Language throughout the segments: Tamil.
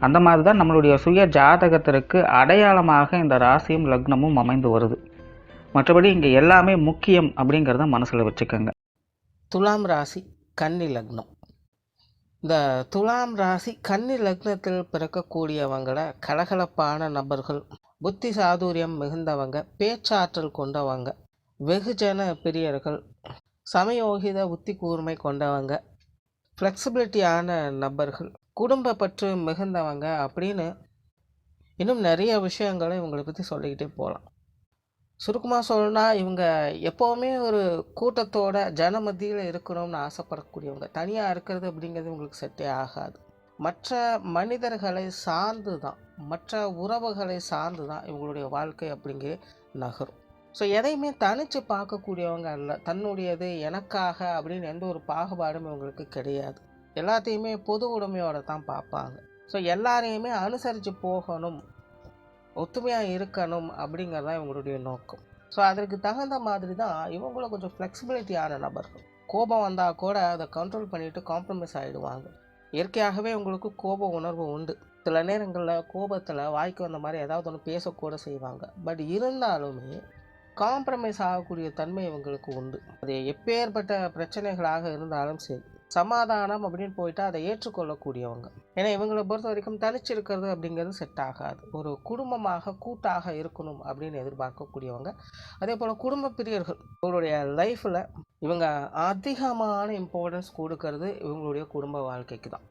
அந்த மாதிரி தான் நம்மளுடைய சுய ஜாதகத்திற்கு அடையாளமாக இந்த ராசியும் லக்னமும் அமைந்து வருது. மற்றபடி இங்கே எல்லாமே முக்கியம் அப்படிங்கிறத மனசில் வச்சுக்கோங்க. துலாம் ராசி கன்னி லக்னம். இந்த துலாம் ராசி கன்னி லக்னத்தில் பிறக்கக்கூடியவங்கள கலகலப்பான நபர்கள் புத்தி சாதுரியம் மிகுந்தவங்க பேச்சாற்றல் கொண்டவங்க வெகுஜன பிரியர்கள் சமயோகித புத்தி கூர்மை கொண்டவங்க ஃப்ளெக்சிபிலிட்டியான நபர்கள் குடும்ப பற்று மிகுந்தவங்க அப்படின்னு இன்னும் நிறைய விஷயங்களை இவங்களை பற்றி சொல்லிக்கிட்டே போகலாம் சுருக்கமாக சொல்லணும்னா இவங்க எப்போவுமே ஒரு கூட்டத்தோட ஜன மத்தியில் இருக்கணும்னு ஆசைப்படக்கூடியவங்க. தனியாக இருக்கிறது அப்படிங்கிறது உங்களுக்கு செட்டே ஆகாது. மற்ற மனிதர்களை சார்ந்து தான் மற்ற உறவுகளை சார்ந்து தான் இவங்களுடைய வாழ்க்கை அப்படிங்கிற நகரும். ஸோ எதையுமே தனித்து பார்க்கக்கூடியவங்க அல்ல. தன்னுடையது எனக்காக அப்படின்னு எந்த ஒரு பாகுபாடும் இவங்களுக்கு கிடையாது. எல்லாத்தையுமே பொது உடைமையோட தான் பார்ப்பாங்க. ஸோ எல்லாரையுமே அனுசரித்து போகணும் ஒத்துமையாக இருக்கணும் அப்படிங்கிறதான் இவங்களுடைய நோக்கம். ஸோ அதற்கு தகுந்த மாதிரி தான் இவங்களும் கொஞ்சம் ஃப்ளெக்சிபிலிட்டியான நபர்கள். கோபம் வந்தால் கூட அதை கண்ட்ரோல் பண்ணிவிட்டு காம்ப்ரமைஸ் ஆகிடுவாங்க இயற்கையாகவே உங்களுக்கு கோப உணர்வு உண்டு. சில நேரங்களில் கோபத்தில் வாய்க்கு வந்த மாதிரி ஏதாவது ஒன்று பேசக்கூட செய்வாங்க. பட் இருந்தாலுமே காம்ப்ரமைஸ் ஆகக்கூடிய தன்மை இவங்களுக்கு உண்டு. அது எப்பேற்பட்ட பிரச்சனைகளாக இருந்தாலும் சரி. சமாதானம் அப்படின்னு போயிட்டு அதை ஏற்றுக்கொள்ளக்கூடியவங்க. ஏன்னா இவங்களை பொறுத்த வரைக்கும் தனிச்சிருக்கிறது அப்படிங்கிறது செட் ஆகாது. ஒரு குடும்பமாக கூட்டாக இருக்கணும் அப்படின்னு எதிர்பார்க்கக்கூடியவங்க. அதே போல் குடும்ப பிரியர்கள் இவங்களுடைய லைஃப்பில் இவங்க அதிகமான இம்பார்ட்டன்ஸ் கொடுக்கறது இவங்களுடைய குடும்ப வாழ்க்கைக்கு தான்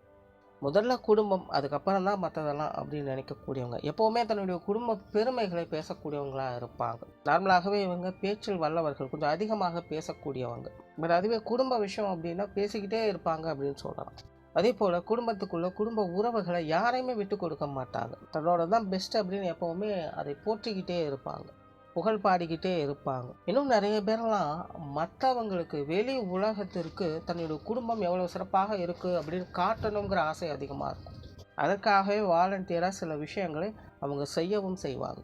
முதல்ல குடும்பம் அதுக்கப்புறம் தான் மற்றதெல்லாம் அப்படின்னு நினைக்கக்கூடியவங்க. எப்போவுமே தன்னுடைய குடும்ப பெருமைகளை பேசக்கூடியவங்களாக இருப்பாங்க. நார்மலாகவே இவங்க பேச்சில் வல்லவர்கள் கொஞ்சம் அதிகமாக பேசக்கூடியவங்க. பட் அதுவே குடும்ப விஷயம் அப்படின்னா பேசிக்கிட்டே இருப்பாங்க அப்படின்னு சொல்லலாம் அதே போல் குடும்பத்துக்குள்ளே குடும்ப உறவுகளை யாரையுமே விட்டு கொடுக்க மாட்டாங்க. தன்னோட தான் பெஸ்ட் அப்படின்னு எப்போவுமே அதை போற்றிக்கிட்டே இருப்பாங்க. புகழ் பாடிக்கிட்டே இருப்பாங்க. இன்னும் நிறைய பேர்லாம் மற்றவங்களுக்கு வெளி உலகத்திற்கு தன்னுடைய குடும்பம் எவ்வளோ சிறப்பாக இருக்குது அப்படின்னு காட்டணுங்கிற ஆசை அதிகமாக இருக்கும். அதற்காகவே வாலண்டியராக சில விஷயங்களை அவங்க செய்யவும் செய்வாங்க.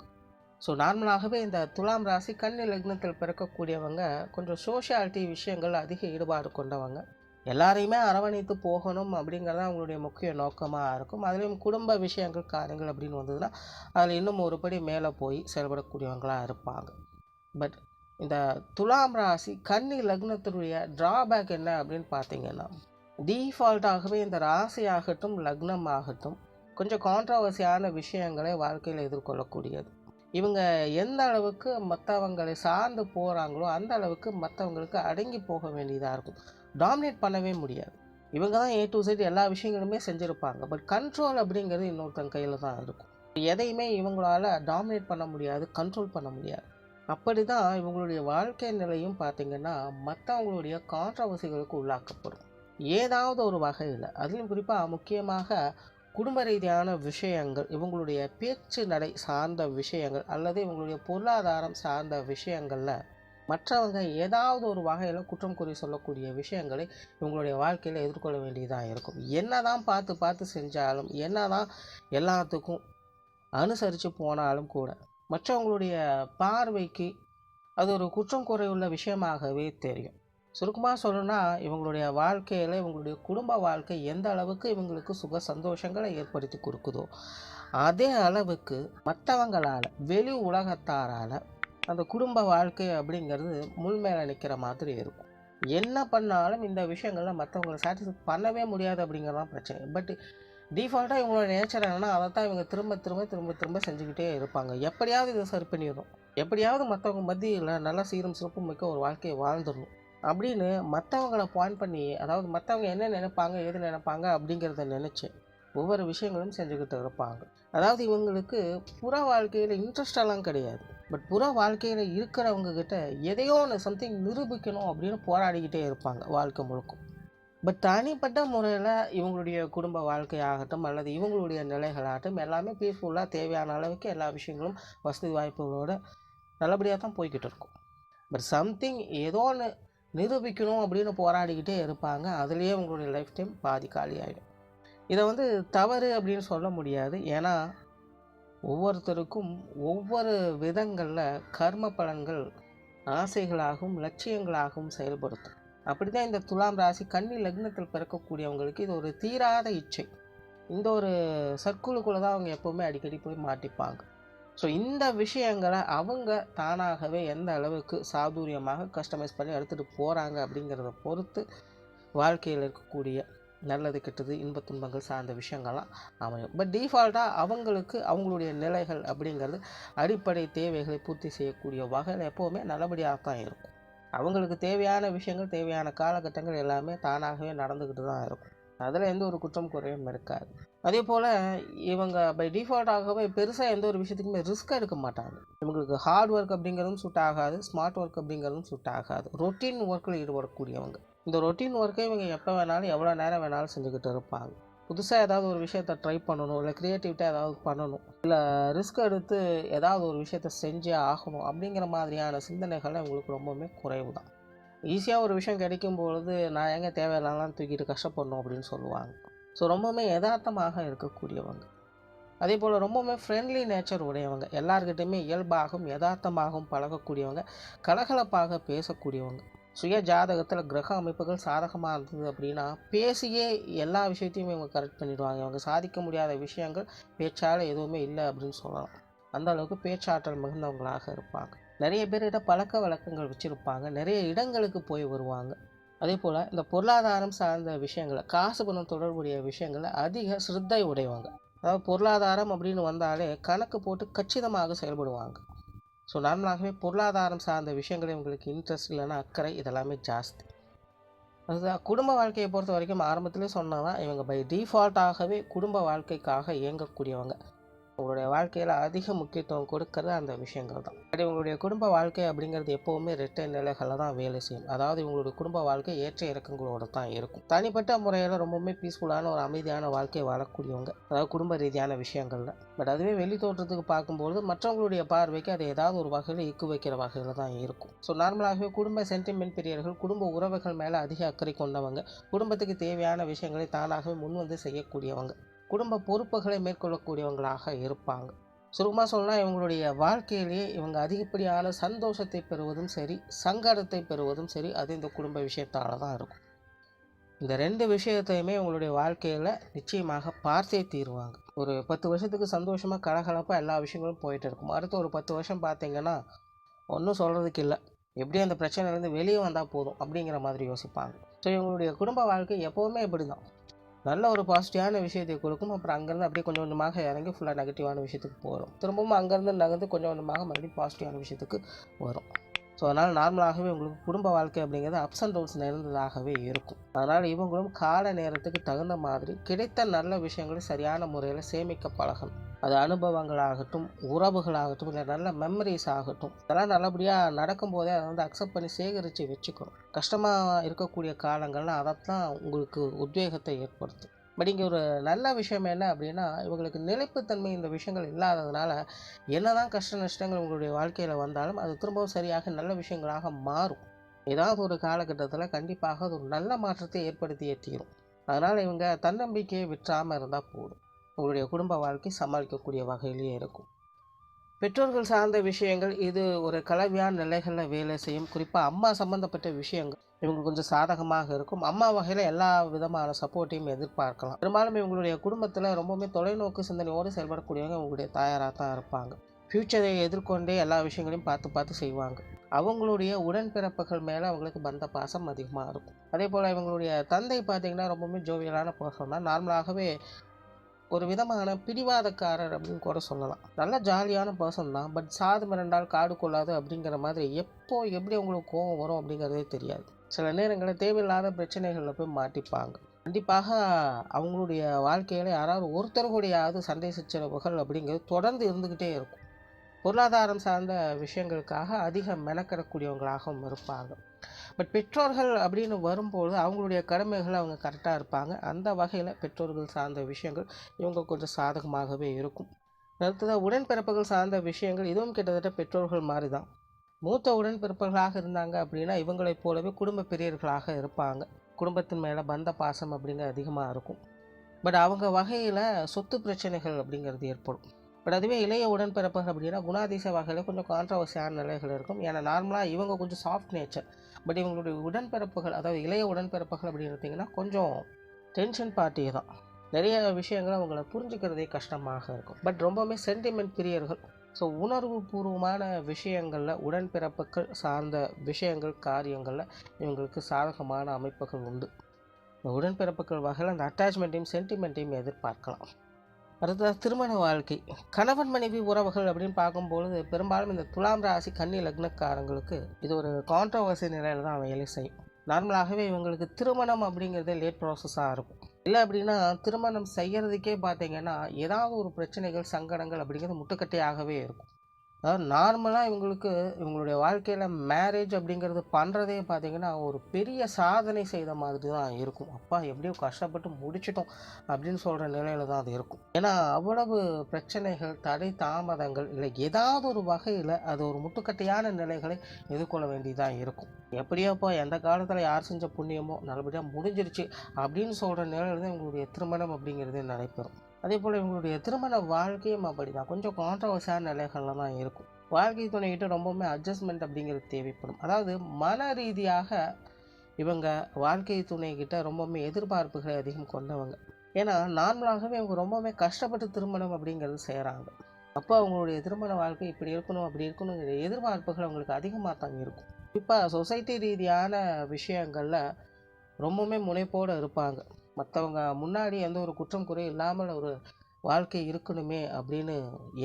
ஸோ நார்மலாகவே இந்த துலாம் ராசி கன்னி லக்னத்தில் பிறக்கக்கூடியவங்க கொஞ்சம் சோஷியாலிட்டி விஷயங்கள் அதிக ஈடுபாடு கொண்டவங்க. எல்லாரையுமே அரவணைத்து போகணும் அப்படிங்கிறது அவங்களுடைய முக்கிய நோக்கமாக இருக்கும். அதுலேயும் குடும்ப விஷயங்கள் காரியங்கள் அப்படின்னு வந்ததுன்னா அதில் இன்னும் ஒரு படி மேலே போய் செயல்படக்கூடியவங்களாக இருப்பாங்க. பட் இந்த துலாம் ராசி கன்னி லக்னத்தினுடைய ட்ராபேக் என்ன அப்படின்னு பார்த்தீங்கன்னா டீஃபால்ட்டாகவே இந்த ராசி ஆகட்டும் லக்னம் ஆகட்டும் கொஞ்சம் கான்ட்ரவர்சியான விஷயங்களை வாழ்க்கையில் எதிர்கொள்ளக்கூடியது. இவங்க எந்த அளவுக்கு மற்றவங்களை சார்ந்து போகிறாங்களோ அந்த அளவுக்கு மற்றவங்களுக்கு அடங்கி போக வேண்டியதாக இருக்கும். டாமினேட் பண்ணவே முடியாது. இவங்க தான் ஏ டு சைடு எல்லா விஷயங்களுமே செஞ்சுருப்பாங்க. பட் கண்ட்ரோல் அப்படிங்கிறது இன்னொருத்தன் கையில் தான் இருக்கும். எதையுமே இவங்களால டாமினேட் பண்ண முடியாது கண்ட்ரோல் பண்ண முடியாது. அப்படி தான் இவங்களுடைய வாழ்க்கை நிலையும் பார்த்திங்கன்னா மற்றவங்களுடைய கான்ட்ரவர்சிகளுக்கு உள்ளாக்கப்படும். ஏதாவது ஒரு வகையில். அதிலும் குறிப்பாக முக்கியமாக குடும்ப ரீதியான விஷயங்கள் இவங்களுடைய பேச்சு நடை சார்ந்த விஷயங்கள் அல்லது இவங்களுடைய பொருளாதாரம் சார்ந்த விஷயங்களில் மற்றவங்க ஏதாவது ஒரு வகையில் குற்றம் கூறி சொல்லக்கூடிய விஷயங்களை இவங்களுடைய வாழ்க்கையில் எதிர்கொள்ள வேண்டியதாக இருக்கும். என்ன தான் பார்த்து பார்த்து செஞ்சாலும் என்ன தான் எல்லாத்துக்கும் அனுசரித்து போனாலும் கூட மற்றவங்களுடைய பார்வைக்கு அது ஒரு குற்றம் குறையுள்ள விஷயமாகவே தெரியும். சுருக்கமாக சொல்லணும்னா இவங்களுடைய வாழ்க்கையில் இவங்களுடைய குடும்ப வாழ்க்கை எந்த அளவுக்கு இவங்களுக்கு சுக சந்தோஷங்களை ஏற்படுத்தி கொடுக்குதோ அதே அளவுக்கு மற்றவங்களால் வெளி உலகத்தாரால் அந்த குடும்ப வாழ்க்கை அப்படிங்கிறது முள் மேலே நிற்கிற மாதிரி இருக்கும். என்ன பண்ணாலும் இந்த விஷயங்களில் மற்றவங்களை சாட்டிஸ்ஃபை பண்ணவே முடியாது அப்படிங்கிறதான் பிரச்சனை. பட் டிஃபால்ட்டாக இவங்களோட நேச்சர் என்னன்னா அதை தான் இவங்க திரும்ப திரும்ப திரும்ப திரும்ப செஞ்சுக்கிட்டே இருப்பாங்க. எப்படியாவது இதை சரி பண்ணிடணும். எப்படியாவது மற்றவங்க மத்தியில் நல்லா சீரும் சிறப்பும் மிக்க ஒரு வாழ்க்கையை வாழ்ந்துடணும். அப்படின்னு மற்றவங்களை பாயிண்ட் பண்ணி அதாவது மற்றவங்க என்ன நினைப்பாங்க ஏது நினைப்பாங்க அப்படிங்கிறத நினச்சி ஒவ்வொரு விஷயங்களும் செஞ்சுக்கிட்டு இருப்பாங்க. அதாவது இவங்களுக்கு புற வாழ்க்கையில் இன்ட்ரெஸ்ட் எல்லாம் கிடையாது. பட் புற வாழ்க்கையில் இருக்கிறவங்க கிட்ட எதையோ ஒன்று சம்திங் நிரூபிக்கணும் அப்படின்னு போராடிக்கிட்டே இருப்பாங்க வாழ்க்கை முழுக்கும். பட் தனிப்பட்ட முறையில் இவங்களுடைய குடும்ப வாழ்க்கையாகட்டும் அல்லது இவங்களுடைய நிலைகளாகட்டும் எல்லாமே பீஸ்ஃபுல்லாக தேவையான அளவுக்கு எல்லா விஷயங்களும் வசதி வாய்ப்புகளோட நல்லபடியாக தான் போய்கிட்டு இருக்கும். பட் சம்திங் ஏதோ ஒன்று நிரூபிக்கணும் அப்படின்னு போராடிக்கிட்டே இருப்பாங்க அதுலேயே உங்களுடைய லைஃப் டைம் பாதி காலி ஆகிடும் இதை வந்து தவறு அப்படின்னு சொல்ல முடியாது. ஏன்னா ஒவ்வொருத்தருக்கும் ஒவ்வொரு விதங்களில் கர்ம பலன்கள் ஆசைகளாகவும் லட்சியங்களாகவும் செயல்படுத்தும். அப்படி தான் இந்த துலாம் ராசி கன்னி லக்னத்தில் பிறக்கக்கூடியவங்களுக்கு இது ஒரு தீராத இச்சை. இந்த ஒரு சர்க்குலுக்குள்ளே தான் அவங்க எப்போவுமே அடிக்கடி போய் மாட்டிப்பாங்க. ஸோ இந்த விஷயங்களை அவங்க தானாகவே எந்த அளவுக்கு சாதுரியமாக கஸ்டமைஸ் பண்ணி எடுத்துகிட்டு போகிறாங்க அப்படிங்கிறத பொறுத்து வாழ்க்கையில் இருக்கக்கூடிய நல்லது கெட்டது இன்பத் துன்பங்கள் சார்ந்த விஷயங்கள்லாம் அமையும். பட் டிஃபால்ட்டாக அவங்களுக்கு அவங்களுடைய நிலைகள் அப்படிங்கிறது அடிப்படை தேவைகளை பூர்த்தி செய்யக்கூடிய வகையில் எப்போவுமே நல்லபடியாக தான் இருக்கும். அவங்களுக்கு தேவையான விஷயங்கள் தேவையான காலகட்டங்கள் எல்லாமே தானாகவே நடந்துக்கிட்டு தான் இருக்கும். அதில் எந்த ஒரு குற்றம் குறையும் இருக்காது. அதே போல் இவங்க பை டிஃபால்ட்டாகவே பெருசாக எந்த ஒரு விஷயத்துக்குமே ரிஸ்க்காக எடுக்க மாட்டாங்க. இவங்களுக்கு ஹார்ட் ஒர்க் அப்படிங்கிறதும் சுட் ஆகாது ஸ்மார்ட் ஒர்க் அப்படிங்கிறதும் சுட் ஆகாது. ரொட்டீன் ஒர்க்கில் ஈடுபடக்கூடியவங்க. இந்த ரொட்டீன் ஒர்க்கை இவங்க எப்போ வேணாலும் எவ்வளோ நேரம் வேணாலும் செஞ்சுக்கிட்டு இருப்பாங்க. புதுசாக ஏதாவது ஒரு விஷயத்த ட்ரை பண்ணணும் இல்லை க்ரியேட்டிவிட்டாக ஏதாவது பண்ணணும் இல்லை ரிஸ்க் எடுத்து ஏதாவது ஒரு விஷயத்த செஞ்சே ஆகணும் அப்படிங்கிற மாதிரியான சிந்தனைகள் இவங்களுக்கு ரொம்பவுமே குறைவு தான் ஈஸியாக ஒரு விஷயம் கிடைக்கும் பொழுது நான் எங்கே தேவையில்லாம் தூக்கிட்டு கஷ்டப்படணும் அப்படின்னு சொல்லுவாங்க. ஸோ ரொம்பவுமே யதார்த்தமாக இருக்கக்கூடியவங்க. அதே போல் ரொம்பவுமே ஃப்ரெண்ட்லி நேச்சர் உடையவங்க. எல்லாருக்கிட்டையுமே இயல்பாகவும் யதார்த்தமாகவும் பழகக்கூடியவங்க. கலகலப்பாக பேசக்கூடியவங்க. சுய ஜாதகத்தில் கிரக அமைப்புகள் சாதகமாக இருந்தது அப்படின்னா பேசியே எல்லா விஷயத்தையும் இவங்க கரெக்ட் பண்ணிடுவாங்க. இவங்க சாதிக்க முடியாத விஷயங்கள் பேச்சால் எதுவுமே இல்லை அப்படின்னு சொல்லலாம். அந்த அளவுக்கு பேச்சாற்றல் மிகுந்தவங்களாக இருப்பாங்க. நிறைய பேர்கிட்ட பழக்க வழக்கங்கள் வச்சுருப்பாங்க. நிறைய இடங்களுக்கு போய் வருவாங்க. அதே போல் இந்த பொருளாதாரம் சார்ந்த விஷயங்களை காசு பணம் தொடர்புடைய விஷயங்களை அதிக சிரத்தை உடையவங்க. அதாவது பொருளாதாரம் அப்படின்னு வந்தாலே கணக்கு போட்டு கச்சிதமாக செயல்படுவாங்க. ஸோ நார்மலாகவே பொருளாதாரம் சார்ந்த விஷயங்கள் இவங்களுக்கு இன்ட்ரெஸ்ட் இல்லைன்னா அக்கறை இதெல்லாமே ஜாஸ்தி. அதுதான் குடும்ப வாழ்க்கையை பொறுத்த வரைக்கும் ஆரம்பத்திலே தான் இவங்க பை டிஃபால்ட்டாகவே குடும்ப வாழ்க்கைக்காக இயங்கக்கூடியவங்க. உங்களுடைய வாழ்க்கையில் அதிக முக்கியத்துவம் கொடுக்கறது அந்த விஷயங்கள் தான். அப்படி இவங்களுடைய குடும்ப வாழ்க்கை அப்படிங்கிறது எப்போவுமே ரெட்டை நிலைகளில் தான் வேலை செய்யும். அதாவது இவங்களுடைய குடும்ப வாழ்க்கை ஏற்ற இறக்கங்களோட தான் இருக்கும். தனிப்பட்ட முறையில் ரொம்பவுமே பீஸ்ஃபுல்லான ஒரு அமைதியான வாழ்க்கையை வாழக்கூடியவங்க. அதாவது குடும்ப ரீதியான விஷயங்களில். பட் அதுவே வெளி தோற்றத்துக்கு பார்க்கும்போது மற்றவங்களுடைய பார்வைக்கு அது ஏதாவது ஒரு வகையில் இக்கு வைக்கிற வகையில் தான் இருக்கும். ஸோ நார்மலாகவே குடும்ப சென்டிமெண்ட் பெரியர்கள் குடும்ப உறவுகள் மேலே அதிக அக்கறை கொண்டவங்க குடும்பத்துக்கு தேவையான விஷயங்களை தானாகவே முன் வந்து செய்யக்கூடியவங்க. குடும்ப பொறுப்புகளை மேற்கொள்ளக்கூடியவங்களாக இருப்பாங்க. சுருக்கமாக சொல்லலாம் இவங்களுடைய வாழ்க்கையிலேயே இவங்க அதிகப்படியான சந்தோஷத்தை பெறுவதும் சரி சங்கடத்தை பெறுவதும் சரி அது இந்த குடும்ப விஷயத்தால் தான் இருக்கும். இந்த ரெண்டு விஷயத்தையுமே இவங்களுடைய வாழ்க்கையில் நிச்சயமாக பார்த்தே தீருவாங்க. ஒரு பத்து வருஷத்துக்கு சந்தோஷமாக கலகலப்பாக எல்லா விஷயங்களும் போயிட்டு இருக்கும். அடுத்த ஒரு பத்து வருஷம் பார்த்தீங்கன்னா ஒன்றும் சொல்கிறதுக்கு இல்லை. எப்படி அந்த பிரச்சனையிலேருந்து வெளியே வந்தால் போதும் அப்படிங்கிற மாதிரி யோசிப்பாங்க. ஸோ இவங்களுடைய குடும்ப வாழ்க்கை எப்போவுமே இப்படி தான் நல்ல ஒரு பாசிட்டிவான விஷயத்தை கொடுக்கும். அப்புறம் அங்கேருந்து அப்படியே கொஞ்சம் கொஞ்சமாக இறங்கி ஃபுல்லாக நெகட்டிவான விஷயத்துக்கு போகிறோம் திரும்பவும் அங்கேருந்து நகர்ந்து கொஞ்சம் கொஞ்சமாக மறுபடியும் பாசிட்டிவான விஷயத்துக்கு வரும். ஸோ அதனால் நார்மலாகவே உங்களுக்கு குடும்ப வாழ்க்கை அப்படிங்கிறது அப்ஸ் அண்ட் டவுன்ஸ் நிறைந்ததாகவே இருக்கும். அதனால் இவங்களும் கால நேரத்துக்கு தகுந்த மாதிரி கிடைத்த நல்ல விஷயங்களை சரியான முறையில் சேமிக்க பழகணும். அது அனுபவங்களாகட்டும் உறவுகளாகட்டும் இல்லை நல்ல மெமரிஸ் ஆகட்டும் இதெல்லாம் நல்லபடியாக நடக்கும்போதே அதை வந்து அக்செப்ட் பண்ணி சேகரித்து வச்சுக்கணும். கஷ்டமாக இருக்கக்கூடிய காலங்களில் அதைத்தான் உங்களுக்கு உத்வேகத்தை ஏற்படுத்தும். பட் இங்கே ஒரு நல்ல விஷயம் என்ன அப்படின்னா இவங்களுக்கு நிலைப்புத்தன்மை இந்த விஷயங்கள் இல்லாததுனால என்னதான் கஷ்ட நஷ்டங்கள் உங்களுடைய வாழ்க்கையில் வந்தாலும் அது திரும்பவும் சரியாக நல்ல விஷயங்களாக மாறும். ஏதாவது ஒரு காலகட்டத்தில் கண்டிப்பாக அது ஒரு நல்ல மாற்றத்தை ஏற்படுத்தியே தீரும். அதனால் இவங்க தன்னம்பிக்கையை விற்றாமல் இருந்தால் போதும். உங்களுடைய குடும்ப வாழ்க்கை சமாளிக்கக்கூடிய வகையிலேயே இருக்கும். பெற்றோர்கள் சார்ந்த விஷயங்கள் இது ஒரு கலவையான நிலைகளில் வேலை செய்யும். குறிப்பாக அம்மா சம்மந்தப்பட்ட விஷயங்கள் இவங்களுக்கு கொஞ்சம் சாதகமாக இருக்கும். அம்மா வகையில் எல்லா விதமான சப்போர்ட்டையும் எதிர்பார்க்கலாம். பெரும்பாலும் இவங்களுடைய குடும்பத்தில் ரொம்பவுமே தொலைநோக்கு சிந்தனையோடு செயல்படக்கூடியவங்க உங்களுடைய தாயாராக தான் இருப்பாங்க. ஃப்யூச்சரை எதிர்கொண்டே எல்லா விஷயங்களையும் பார்த்து பார்த்து செய்வாங்க. அவங்களுடைய உடன்பிறப்புகள் மேலே அவங்களுக்கு பந்த பாசம் அதிகமாக இருக்கும். அதே போல் இவங்களுடைய தந்தை பார்த்திங்கன்னா ரொம்பவுமே ஜோவியலான பர்சன் தான். நார்மலாகவே ஒரு விதமான பிடிவாதக்காரர் அப்படின்னு கூட சொல்லலாம். நல்ல ஜாலியான பர்சன் தான். பட் சாது மிரண்டால் காடு கொள்ளாது அப்படிங்கிற மாதிரி எப்போ எப்படி அவங்களுக்கு கோவம் வரும் அப்படிங்கிறதே தெரியாது. சில நேரங்களில் தேவையில்லாத பிரச்சனைகளில் போய் மாட்டிப்பாங்க. கண்டிப்பாக அவங்களுடைய வாழ்க்கையில் யாராவது ஒருத்தர் கூடயாவது சண்டை சச்சரவுகள் அப்படிங்கிறது தொடர்ந்து இருந்துக்கிட்டே இருக்கும். பொருளாதாரம் சார்ந்த விஷயங்களுக்காக அதிகம் மெனக்கிடக்கூடியவங்களாகவும் இருப்பாங்க. பட் பெற்றோர்கள் அப்படின்னு வரும்போது அவங்களுடைய கடமைகள் அவங்க கரெக்டாக இருப்பாங்க. அந்த வகையில் பெற்றோர்கள் சார்ந்த விஷயங்கள் இவங்க கொஞ்சம் சாதகமாகவே இருக்கும். அடுத்ததாக உடன்பிறப்புகள் சார்ந்த விஷயங்கள் இதுவும் கிட்டத்தட்ட பெற்றோர்கள் மாதிரி தான் மூத்த உடன்பிறப்புகளாக இருந்தாங்க அப்படின்னா இவங்களைப் போலவே குடும்ப பெரியர்களாக இருப்பாங்க. குடும்பத்தின் மேலே பந்த பாசம் அப்படிங்கிறது அதிகமாக இருக்கும். பட் அவங்க வகையில் சொத்து பிரச்சனைகள் அப்படிங்கிறது ஏற்படும். பட் அதுவே இளைய உடன்பிறப்புகள் அப்படின்னா குணாதிச வகையில் கொஞ்சம் கான்ட்ரவர்சியான நிலைகள் இருக்கும். ஏன்னா நார்மலாக இவங்க கொஞ்சம் சாஃப்ட் நேச்சர் பட் இவங்களுடைய உடன்பிறப்புகள் அதாவது இளைய உடன்பிறப்புகள் அப்படின்னு எடுத்திங்கன்னா கொஞ்சம் டென்ஷன் பார்ட்டி தான். நிறைய விஷயங்கள் அவங்கள புரிஞ்சுக்கிறதே கஷ்டமாக இருக்கும். பட் ரொம்பவுமே சென்டிமெண்ட் பிரியர்கள். ஸோ உணர்வு பூர்வமான விஷயங்களில் உடன்பிறப்புகள் சார்ந்த விஷயங்கள் காரியங்களில் இவங்களுக்கு சாதகமான அமைப்புகள் உண்டு. இந்த உடன்பிறப்புகள் வகையில் அந்த அட்டாச்மெண்ட்டையும் சென்டிமெண்ட்டையும் எதிர்பார்க்கலாம். அடுத்தது திருமண வாழ்க்கை. கணவன் மனைவி உறவுகள் அப்படின்னு பார்க்கும்பொழுது பெரும்பாலும் இந்த துலாம் ராசி கன்னி லக்னக்காரங்களுக்கு இது ஒரு கான்ட்ரவர்சி நிலையில் தான் வேலை செய்யும். நார்மலாகவே இவங்களுக்கு திருமணம் அப்படிங்கிறதே லேட் ப்ராசஸாக இருக்கும். இல்லை அப்படின்னா திருமணம் செய்கிறதுக்கே பார்த்தீங்கன்னா ஏதாவது ஒரு பிரச்சனைகள் சங்கடங்கள் அப்படிங்கிறது முட்டுக்கட்டையாகவே இருக்கும். அதாவது நார்மலாக இவங்களுக்கு இவங்களுடைய வாழ்க்கையில் மேரேஜ் அப்படிங்கிறது பண்ணுறதே பார்த்தீங்கன்னா ஒரு பெரிய சாதனை செய்த மாதிரி தான் இருக்கும். அப்பா எப்படியோ கஷ்டப்பட்டு முடிச்சிட்டோம் அப்படின்னு சொல்கிற நிலையில தான் அது இருக்கும். ஏன்னா அவ்வளவு பிரச்சனைகள் தடை தாமதங்கள் இல்லை ஏதாவது ஒரு வகையில் அது ஒரு முட்டுக்கட்டையான நிலைகளை எதிர்கொள்ள வேண்டியதாக இருக்கும். எப்படியோப்பா எந்த காலத்தில் யார் செஞ்ச புண்ணியமோ நல்லபடியாக முடிஞ்சிருச்சு அப்படின்னு சொல்கிற நிலையில தான் இவங்களுடைய திருமணம் அப்படிங்கிறது நடைபெறும். அதே போல் இவங்களுடைய திருமண வாழ்க்கையும் அப்படி தான் கொஞ்சம் கான்ட்ரவர்ஸான நிலைகளில் தான் இருக்கும். வாழ்க்கை துணைகிட்ட ரொம்பவுமே அட்ஜஸ்ட்மெண்ட் அப்படிங்கிறது தேவைப்படும். அதாவது மன ரீதியாக இவங்க வாழ்க்கை துணைகிட்ட ரொம்பவுமே எதிர்பார்ப்புகளை அதிகம் கொண்டவங்க. ஏன்னா நார்மலாகவே இவங்க ரொம்பவுமே கஷ்டப்பட்டு திருமணம் அப்படிங்கிறது செய்கிறாங்க அப்போ அவங்களுடைய திருமண வாழ்க்கை இப்படி இருக்கணும் அப்படி இருக்கணுங்கிற எதிர்பார்ப்புகள் அவங்களுக்கு அதிகமாக தான் இருக்கும். இப்போ சொசைட்டி ரீதியான விஷயங்களில் ரொம்பவுமே முனைப்போடு இருப்பாங்க. மற்றவங்க முன்னாடி எந்த ஒரு குற்றம் குறை இல்லாமல் ஒரு வாழ்க்கை இருக்கணுமே அப்படின்னு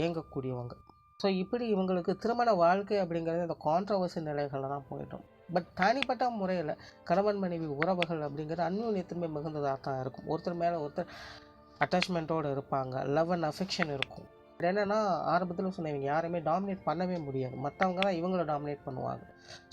ஏங்கக்கூடியவங்க. ஸோ இப்படி இவங்களுக்கு திருமண வாழ்க்கை அப்படிங்கிறது அந்த கான்ட்ரவர்சி நிலைகளில் தான் போயிட்டோம். பட் தனிப்பட்ட முறையில் கணவன் மனைவி உறவுகள் அப்படிங்கிறது அந்யோன்யத்தன்மை மிகுந்ததாக தான் இருக்கும். ஒருத்தர் மேலே ஒருத்தர் அட்டாச்மெண்ட்டோடு இருப்பாங்க. லவ் அண்ட் அஃபெக்ஷன் இருக்கும். என்னென்னா ஆரம்பத்தில் சொன்ன இவங்க யாருமே டாமினேட் பண்ணவே முடியாது. மற்றவங்க தான் இவங்கள டாமினேட் பண்ணுவாங்க.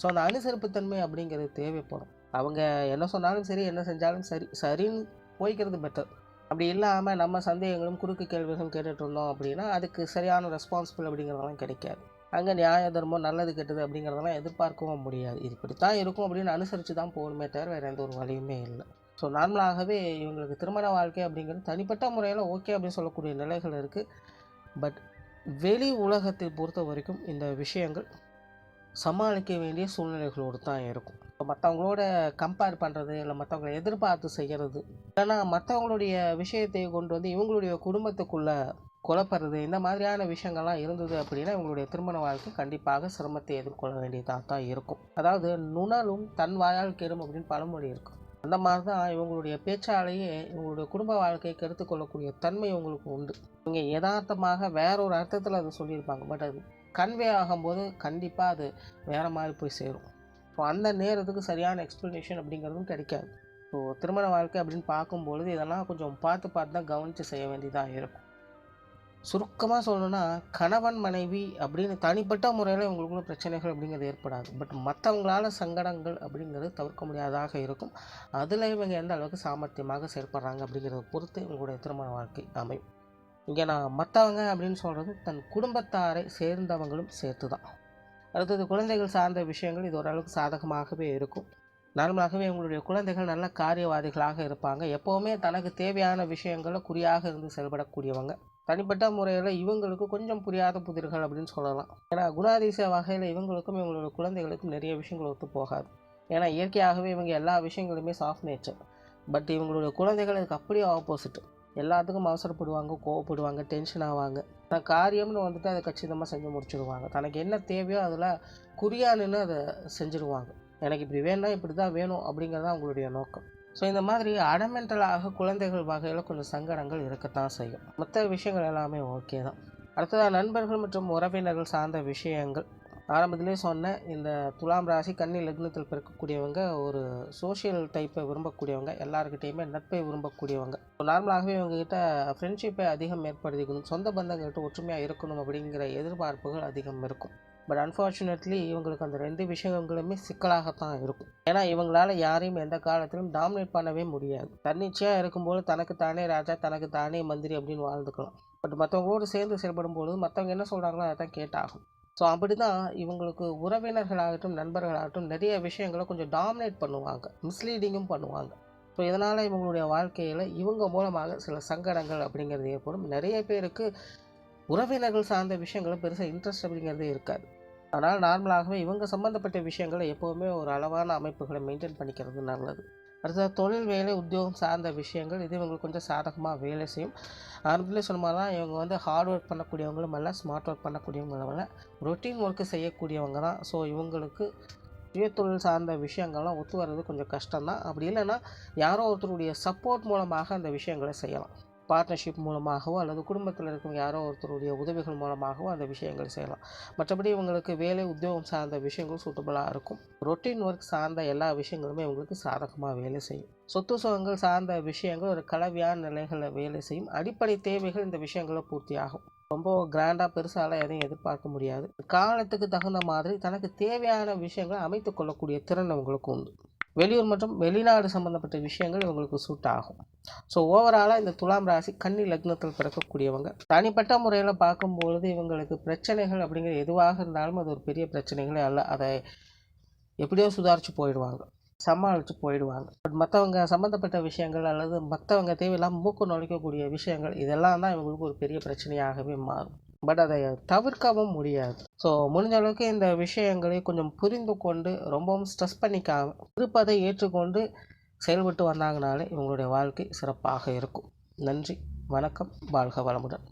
ஸோ அந்த அனுசரிப்புத்தன்மை அப்படிங்கிறது தேவைப்படும். அவங்க என்ன சொன்னாலும் சரி என்ன செஞ்சாலும் சரி சரின்னு போய்க்கிறது பெட்டர் அப்படி இல்லாமல் நம்ம சந்தேகங்களும் குறுக்கு கேள்விகளும் கேட்டுட்டு இருந்தோம் அப்படின்னா அதுக்கு சரியான ரெஸ்பான்சிபிள் அப்படிங்கிறதெல்லாம் கிடைக்காது. அங்கே நியாய தர்மம் நல்லது கெட்டது அப்படிங்கிறதெல்லாம் எதிர்பார்க்கவும் முடியாது. இது இப்படித்தான் இருக்கும் அப்படின்னு அனுசரித்து தான் போகணுமே தவிர வேறு எந்த ஒரு வழியுமே இல்லை. ஸோ நார்மலாகவே இவங்களுக்கு திருமண வாழ்க்கை அப்படிங்கிறது தனிப்பட்ட முறையில் ஓகே அப்படின்னு சொல்லக்கூடிய நிலைகள் இருக்குது பட் வெளி உலகத்தை பொறுத்த வரைக்கும் இந்த விஷயங்கள் சமாளிக்க வேண்டிய சூழ்நிலைகளோடு தான் இருக்கும். இப்போ மற்றவங்களோட கம்பேர் பண்ணுறது இல்லை மற்றவங்களை எதிர்பார்த்து செய்கிறது இல்லைனா மற்றவங்களுடைய விஷயத்தை கொண்டு வந்து இவங்களுடைய குடும்பத்துக்குள்ளே குழப்பறது இந்த மாதிரியான விஷயங்கள்லாம் இருந்தது அப்படின்னா இவங்களுடைய திருமண வாழ்க்கை கண்டிப்பாக சிரமத்தை எதிர்கொள்ள வேண்டியதாக தான் இருக்கும். அதாவது நுணலும் தன் வாயால் கெடும் அப்படின்னு பழமொழி இருக்கும் அந்த மாதிரி தான் இவங்களுடைய பேச்சாலேயே இவங்களுடைய குடும்ப வாழ்க்கையை கருத்து கொள்ளக்கூடிய தன்மை இவங்களுக்கு உண்டு. இவங்க யதார்த்தமாக வேற ஒரு அர்த்தத்தில் அதை சொல்லியிருப்பாங்க. பட் அது கன்வே ஆகும்போது கண்டிப்பாக அது வேறு மாதிரி போய் சேரும். ஸோ அந்த நேரத்துக்கு சரியான எக்ஸ்ப்ளனேஷன் அப்படிங்கிறதும் கிடைக்காது. ஸோ திருமண வாழ்க்கை அப்படின்னு பார்க்கும்பொழுது இதெல்லாம் கொஞ்சம் பார்த்து பார்த்து தான் கவனித்து செய்ய வேண்டியதாக இருக்கும். சுருக்கமாக சொல்லணும்னா கணவன் மனைவி அப்படின்னு தனிப்பட்ட முறையில் இவங்களுக்குள்ள பிரச்சனைகள் அப்படிங்கிறது ஏற்படாது. பட் மற்றவங்களால சங்கடங்கள் அப்படிங்கிறது தவிர்க்க முடியாததாக இருக்கும். அதில் இவங்க எந்த அளவுக்கு சாமர்த்தியமாக செயல்படுறாங்க அப்படிங்கிறத பொறுத்து இவங்களுடைய திருமண வாழ்க்கை அமையும். இங்கே நான் மற்றவங்க அப்படின்னு சொல்கிறது தன் குடும்பத்தாரை சேர்ந்தவங்களும் சேர்த்து தான் அடுத்தது குழந்தைகள் சார்ந்த விஷயங்கள் இது ஓரளவுக்கு சாதகமாகவே இருக்கும். நார்மலாகவே உங்களுடைய குழந்தைகள் நல்ல காரியவாதிகளாக இருப்பாங்க. எப்போவுமே தனக்கு தேவையான விஷயங்களை குறியாக இருந்து செயல்படக்கூடியவங்க. தனிப்பட்ட முறையில் இவங்களுக்கு கொஞ்சம் புரியாத புதிர்கள் அப்படின்னு சொல்லலாம். ஏன்னா குணாதிசய வகையில் இவங்களுக்கும் இவங்களோட குழந்தைகளுக்கும் நிறைய விஷயங்கள் ஒத்து போகாது. ஏன்னா இயற்கையாகவே இவங்க எல்லா விஷயங்களுமே சாஃப்ட் நேச்சர் பட் இவங்களுடைய குழந்தைகள் அதுக்கு அப்படியே ஆப்போசிட் எல்லாத்துக்கும் அவசரப்படுவாங்க கோவப்படுவாங்க டென்ஷன் ஆவாங்க. தான் காரியம்னு வந்துட்டு அதை கச்சிதமாக செஞ்சு முடிச்சிடுவாங்க தனக்கு என்ன தேவையோ அதில் குறியானுன்னு அதை செஞ்சுடுவாங்க எனக்கு இப்படி வேணும் இப்படி தான் வேணும் அப்படிங்கிறது தான் அவங்களுடைய நோக்கம். ஸோ இந்த மாதிரி அடமெண்டலாக குழந்தைகள் வகையில் கொஞ்சம் சங்கடங்கள் இருக்கத்தான் செய்யும். மற்ற விஷயங்கள் எல்லாமே ஓகே தான். அடுத்ததாக நண்பர்கள் மற்றும் உறவினர்கள் சார்ந்த விஷயங்கள். ஆரம்பத்திலே சொன்னேன் இந்த துலாம் ராசி கன்னி லக்னத்தில் பிறக்கக்கூடியவங்க ஒரு சோஷியல் டைப்பை விரும்பக்கூடியவங்க எல்லாருக்கிட்டேயுமே நட்பை விரும்பக்கூடியவங்க. நார்மலாகவே இவங்ககிட்ட ஃப்ரெண்ட்ஷிப்பை அதிகம் ஏற்படுத்திக்கணும் சொந்த பந்தங்கள்கிட்ட ஒற்றுமையாக இருக்கணும் அப்படிங்கிற எதிர்பார்ப்புகள் அதிகம் இருக்கும். பட் அன்ஃபார்ச்சுனேட்லி இவங்களுக்கு அந்த ரெண்டு விஷயங்களுமே சிக்கலாகத்தான் இருக்கும். ஏன்னா இவங்களால யாரையும் எந்த காலத்திலும் டாமினேட் பண்ணவே முடியாது. தன்னிச்சையாக இருக்கும்போது தனக்கு தானே ராஜா தனக்கு தானே மந்திரி அப்படின்னு வாழ்ந்துக்கலாம். பட் மற்றவங்களோடு சேர்ந்து செயல்படும் பொழுது மற்றவங்க என்ன சொல்கிறாங்களோ அதை தான் கேட்டாகும். ஸோ அப்படி தான் இவங்களுக்கு உறவினர்களாகட்டும் நண்பர்களாகட்டும் நிறைய விஷயங்களை கொஞ்சம் டாமினேட் பண்ணுவாங்க. மிஸ்லீடிங்கும் பண்ணுவாங்க. ஸோ இதனால் இவங்களுடைய வாழ்க்கையில் இவங்க மூலமாக சில சங்கடங்கள் அப்படிங்கிறது ஏற்படும் நிறைய பேருக்கு உறவினர்கள் சார்ந்த விஷயங்களும் பெருசாக இன்ட்ரெஸ்ட் அப்படிங்கிறதே இருக்காது. ஆனால் நார்மலாகவே இவங்க சம்மந்தப்பட்ட விஷயங்களை எப்போவுமே ஒரு அளவான அமைப்புகளை மெயின்டைன் பண்ணிக்கிறது நல்லது. அடுத்தது தொழில் வேலை உத்தியோகம் சார்ந்த விஷயங்கள் இது இவங்களுக்கு கொஞ்சம் சாதகமாக வேலை செய்யும். ஆரம்பத்திலே சொன்ன தான் இவங்க வந்து ஹார்ட் ஒர்க் பண்ணக்கூடியவங்களும் அல்ல ஸ்மார்ட் ஒர்க் பண்ணக்கூடியவங்களும் அல்ல. ரொட்டீன் ஒர்க்கு செய்யக்கூடியவங்க தான். ஸோ இவங்களுக்கு சுயத்தொழில் சார்ந்த விஷயங்கள்லாம் ஒத்து வர்றது கொஞ்சம் கஷ்டம்தான். அப்படி இல்லைன்னா யாரோ ஒருத்தருடைய சப்போர்ட் மூலமாக அந்த விஷயங்களை செய்யலாம். பார்ட்னர்ஷிப் மூலமாகவோ அல்லது குடும்பத்தில் இருக்கும் யாரோ ஒருத்தருடைய உதவிகள் மூலமாகவோ அந்த விஷயங்கள் செய்யலாம். மற்றபடி இவங்களுக்கு வேலை உத்தியோகம் சார்ந்த விஷயங்கள் சூட்டபுளாக இருக்கும். ரொட்டீன் ஒர்க் சார்ந்த எல்லா விஷயங்களுமே இவங்களுக்கு சாதகமாக வேலை செய்யும். சொத்து சுகங்கள் சார்ந்த விஷயங்கள் ஒரு கலவையான நிலைகளில் வேலை செய்யும். அடிப்படை தேவைகள் இந்த விஷயங்களை பூர்த்தியாகும். ரொம்ப கிராண்டாக பெருசாலாம் எதையும் எதிர்பார்க்க முடியாது. காலத்துக்கு தகுந்த மாதிரி தனக்கு தேவையான விஷயங்களை அமைத்து கொள்ளக்கூடிய திறன் அவங்களுக்கு உண்டு. வெளியூர் மற்றும் வெளிநாடு சம்மந்தப்பட்ட விஷயங்கள் இவங்களுக்கு சூட் ஆகும். ஸோ ஓவராலாக இந்த துலாம் ராசி கன்னி லக்னத்தில் பிறக்கக்கூடியவங்க. தனிப்பட்ட முறையில் பார்க்கும்பொழுது இவங்களுக்கு பிரச்சனைகள் அப்படிங்கிறது எதுவாக இருந்தாலும் அது ஒரு பெரிய பிரச்சனைகளே அல்ல. அதை எப்படியோ சுதாரித்து போயிடுவாங்க. சமாளித்து போயிடுவாங்க. பட் மற்றவங்க சம்மந்தப்பட்ட விஷயங்கள் அல்லது மற்றவங்க தேவையில்லாமல் மூக்கு நுழைக்கக்கூடிய விஷயங்கள் இதெல்லாம் தான் இவங்களுக்கு ஒரு பெரிய பிரச்சனையாகவே மாறும். பட் அதை தவிர்க்கவும் முடியாது. ஸோ முடிஞ்ச அளவுக்கு இந்த விஷயங்களை கொஞ்சம் புரிந்து கொண்டு ரொம்பவும் ஸ்ட்ரெஸ் பண்ணிக்காமல் இருப்பதை ஏற்றுக்கொண்டு செயல்பட்டு வந்தாங்கனாலே இவங்களுடைய வாழ்க்கை சிறப்பாக இருக்கும். நன்றி வணக்கம் வாழ்க வளமுடன்.